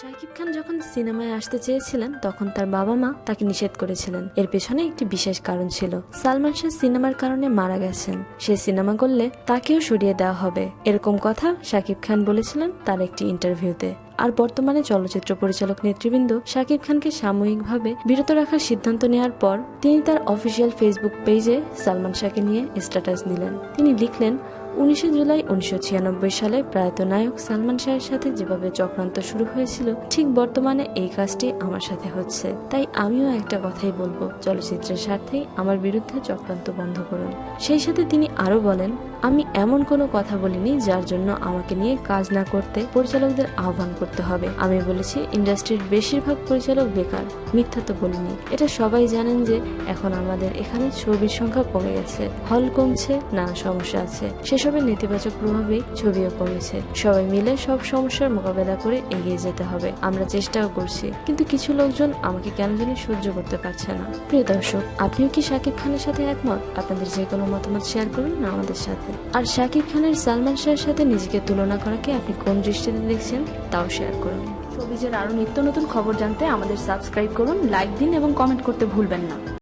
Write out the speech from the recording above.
শাকিব খান যখন সিনেমায় আসতে চেয়েছিলেন, তখন তার বাবা মা তাকে নিষেধ করেছিলেন। এর পেছনে একটি বিশেষ কারণ ছিল। সালমান শাহ সিনেমার কারণে মারা গেছেন। সে সিনেমা করলে তাকেও সরিয়ে দেওয়া হবে। এরকম কথা শাকিব খান বলেছিলেন তার একটি ইন্টারভিউতে। আর বর্তমানে চলচ্চিত্র পরিচালক নেতৃবৃন্দ শাকিব খানকে সাময়িকভাবে বিরত রাখার সিদ্ধান্ত নেওয়ার পর তিনি তার অফিসিয়াল ফেসবুক পেজে সালমান শাহকে নিয়ে স্ট্যাটাস দিলেন। তিনি লিখলেন উনিশে জুলাই উনিশশো ছিয়ানব্বই সালে প্রয়াত নায়ক সালমান শাহের সাথে যেভাবে চক্রান্ত শুরু হয়েছিল, ঠিক বর্তমানে এই কাজটি আমার সাথে হচ্ছে। তাই আমিও একটা কথাই বলব, চলচ্চিত্রের স্বার্থেই আমার বিরুদ্ধে চক্রান্ত বন্ধ করুন। সেই সাথে তিনি আরও বলেন, আমি এমন কোনো কথা বলিনি যার জন্য আমাকে নিয়ে কাজ না করতে পরিচালকদের আহ্বান করতে হবে। আমি বলেছি, ইন্ডাস্ট্রির বেশিরভাগ পরিচালক বেকার, মিথ্যা তো বলিনি। এটা সবাই জানেন যে এখন আমাদের এখানে ছবির সংখ্যা কমে গেছে। হল কমছে না সমস্যা আছে। সেসবের নেতিবাচক প্রভাবেই ছবিও কমেছে। সবাই মিলে সব সমস্যার মোকাবেলা করে এগিয়ে যেতে হবে। আমরা চেষ্টাও করছি। কিন্তু কিছু লোকজন আমাকে কেন জানি সহ্য করতে পারছে না। প্রিয় দর্শক, আপনিও কি শাকিব খানের সাথে একমত? আপনাদের যে কোনো মতামত শেয়ার করুন আমাদের সাথে। আর শাকিব খানের সালমান শাহের সাথে নিজেকে তুলনা করাকে আপনি কোন দৃষ্টিতে দেখছেন তাও শেয়ার করুন। শোবিজের আরও নিত্য নতুন খবর জানতে আমাদের সাবস্ক্রাইব করুন, লাইক দিন এবং কমেন্ট করতে ভুলবেন না।